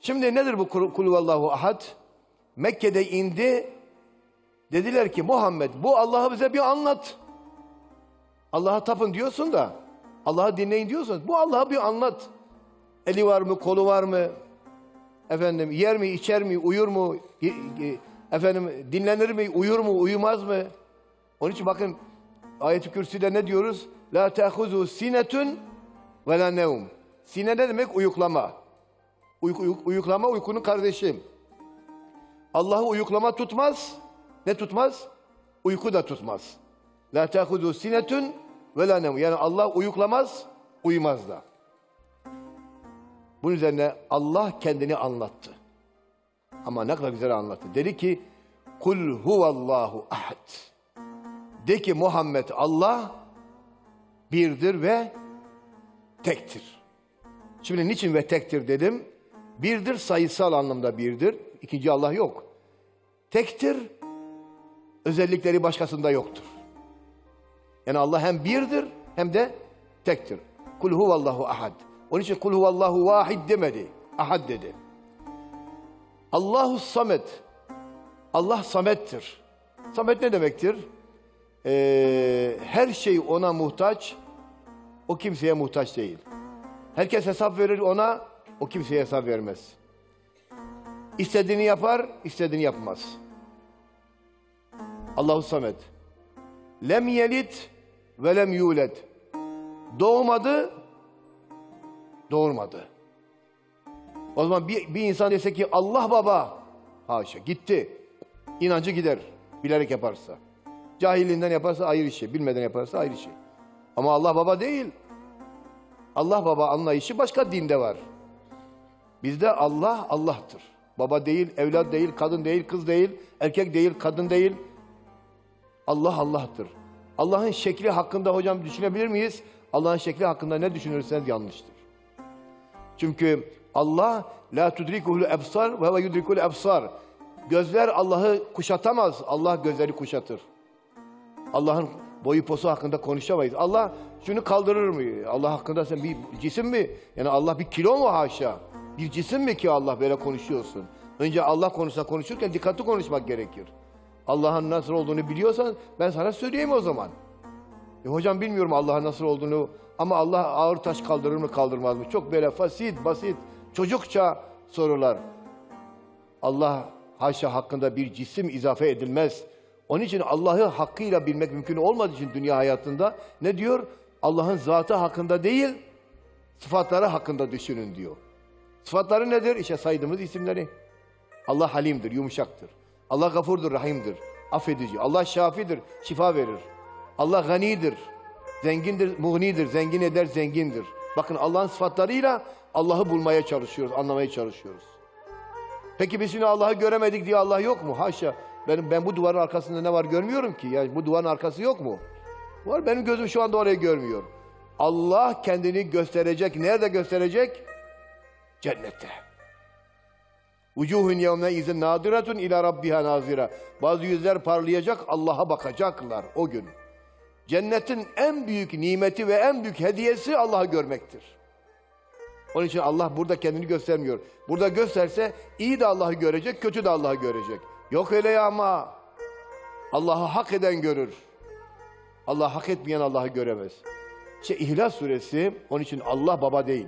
Şimdi nedir bu kul kul huvallahu ahad? Mekke'de indi. Dediler ki Muhammed bu Allah'ı bize bir anlat. Allah'a tapın diyorsun da Allah'ı dinleyin diyorsun. Bu Allah'ı bir anlat. Eli var mı, kolu var mı? Efendim yer mi, içer mi, uyur mu? Efendim dinlenir mi, uyur mu, uyumaz mı? Onun için bakın ayet-i kürsüde ne diyoruz? La te'huzu sinetun ve la nevm. Sine ne demek? Uyuklama. Uyku, uyuk- uyuklama uykunun kardeşi. Allah'ı uyuklama tutmaz. Ne tutmaz? Uyku da tutmaz. La te'huzu sinetun ve la. Yani Allah uyuklamaz, uyumaz da. Bunun üzerine Allah kendini anlattı. Ama ne kadar güzel anlattı. Dedi ki, Kul huvallahu ahad. De ki Muhammed Allah birdir ve tektir. Şimdi niçin ve tektir dedim? Birdir sayısal anlamda birdir. İkinci Allah yok. Tektir özellikleri başkasında yoktur. Yani Allah hem birdir hem de tektir. Kul huvallahu ahad. Onun için kul huvallahu vahid demedi. Ahad dedi. Allahu samet. Allah samettir. Samet ne demektir? Ee, her şey ona muhtaç, o kimseye muhtaç değil. Herkes hesap verir ona, o kimseye hesap vermez. İstediğini yapar, istediğini yapmaz. Allahu samet. Lem yelit ve lem yulet. Doğmadı, doğurmadı. O zaman bir, bir insan dese ki Allah baba, haşa gitti. İnancı gider, bilerek yaparsa. Cahilliğinden yaparsa ayrı şey, bilmeden yaparsa ayrı şey. Ama Allah baba değil. Allah baba anlayışı başka dinde var. Bizde Allah Allah'tır. Baba değil, evlat değil, kadın değil, kız değil, erkek değil, kadın değil. Allah Allah'tır. Allah'ın şekli hakkında hocam düşünebilir miyiz? Allah'ın şekli hakkında ne düşünürseniz yanlıştır. Çünkü Allah la tudrikuhul ebsar ve huve yudrikul ebsar. Gözler Allah'ı kuşatamaz. Allah gözleri kuşatır. Allah'ın boyu posu hakkında konuşamayız. Allah şunu kaldırır mı? Allah hakkında sen bir cisim mi? Yani Allah bir kilo mu haşa? Bir cisim mi ki Allah böyle konuşuyorsun? Önce Allah konusunda konuşurken dikkatli konuşmak gerekir. Allah'ın nasıl olduğunu biliyorsan ben sana söyleyeyim o zaman. E hocam bilmiyorum Allah'ın nasıl olduğunu ama Allah ağır taş kaldırır mı kaldırmaz mı? Çok böyle fasit, basit, çocukça sorular. Allah haşa hakkında bir cisim izafe edilmez. Onun için Allah'ı hakkıyla bilmek mümkün olmadığı için dünya hayatında ne diyor? Allah'ın zatı hakkında değil, sıfatları hakkında düşünün diyor. Sıfatları nedir? İşte saydığımız isimleri. Allah halimdir, yumuşaktır. Allah gafurdur, rahimdir, affedici. Allah şafidir, şifa verir. Allah ganidir, zengindir, muhnidir, zengin eder, zengindir. Bakın Allah'ın sıfatlarıyla Allah'ı bulmaya çalışıyoruz, anlamaya çalışıyoruz. Peki biz şimdi Allah'ı göremedik diye Allah yok mu? Haşa. Benim, ben bu duvarın arkasında ne var görmüyorum ki. Yani bu duvarın arkası yok mu? Var benim gözüm şu anda orayı görmüyor. Allah kendini gösterecek. Nerede gösterecek? Cennette. Vucuhun yevme izin nadiratun ila rabbiha nazira. Bazı yüzler parlayacak, Allah'a bakacaklar o gün. Cennetin en büyük nimeti ve en büyük hediyesi Allah'ı görmektir. Onun için Allah burada kendini göstermiyor. Burada gösterse iyi de Allah'ı görecek, kötü de Allah'ı görecek. Yok öyle ya ama. Allah'ı hak eden görür. Allah hak etmeyen Allah'ı göremez. İşte İhlas suresi onun için Allah baba değil.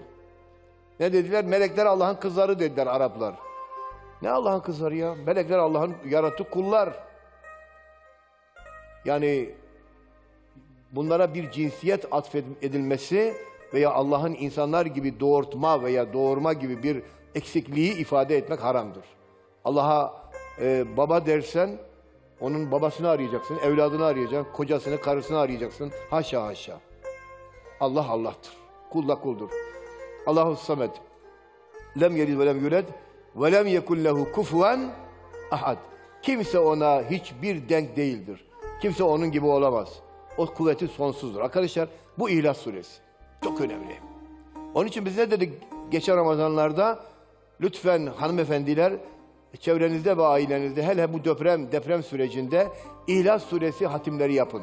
Ne dediler? Melekler Allah'ın kızları dediler Araplar. Ne Allah'ın kızları ya? Melekler Allah'ın yarattığı kullar. Yani bunlara bir cinsiyet atfedilmesi veya Allah'ın insanlar gibi doğurtma veya doğurma gibi bir eksikliği ifade etmek haramdır. Allah'a e, baba dersen onun babasını arayacaksın, evladını arayacaksın, kocasını, karısını arayacaksın. Haşa haşa. Allah Allah'tır. Kul da kuldur. Allahu samet. Lem yelid ve lem yulad ve lem yekun lehu kufuven ahad. Kimse ona hiçbir denk değildir. Kimse onun gibi olamaz. O kuvveti sonsuzdur. Arkadaşlar bu İhlas suresi. Çok önemli. Onun için biz ne dedik geçen Ramazanlarda? Lütfen hanımefendiler çevrenizde ve ailenizde hele bu deprem deprem sürecinde İhlas suresi hatimleri yapın.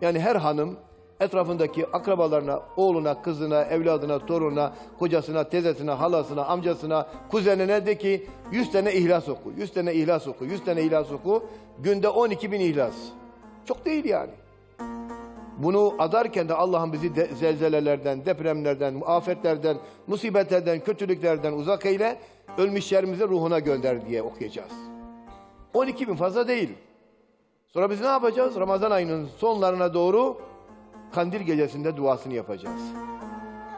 Yani her hanım etrafındaki akrabalarına, oğluna, kızına, evladına, torununa, kocasına, teyzesine, halasına, amcasına, kuzenine de ki 100 tane ihlas oku, 100 tane ihlas oku, 100 tane ihlas oku. Günde 12 bin ihlas. Çok değil yani. Bunu adarken de Allah'ım bizi de, zelzelelerden, depremlerden, afetlerden, musibetlerden, kötülüklerden uzak eyle, ölmüşlerimize ruhuna gönder diye okuyacağız. 12 bin fazla değil. Sonra biz ne yapacağız? Ramazan ayının sonlarına doğru kandil gecesinde duasını yapacağız.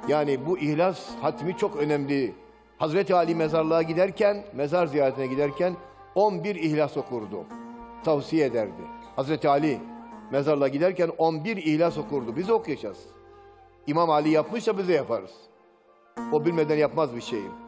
Yani bu ihlas hatmi çok önemli. Hazreti Ali mezarlığa giderken, mezar ziyaretine giderken 11 ihlas okurdu. Tavsiye ederdi. Hazreti Ali mezarlığa giderken 11 ihlas okurdu. Biz okuyacağız. İmam Ali yapmışsa biz de yaparız. O bilmeden yapmaz bir şeyi.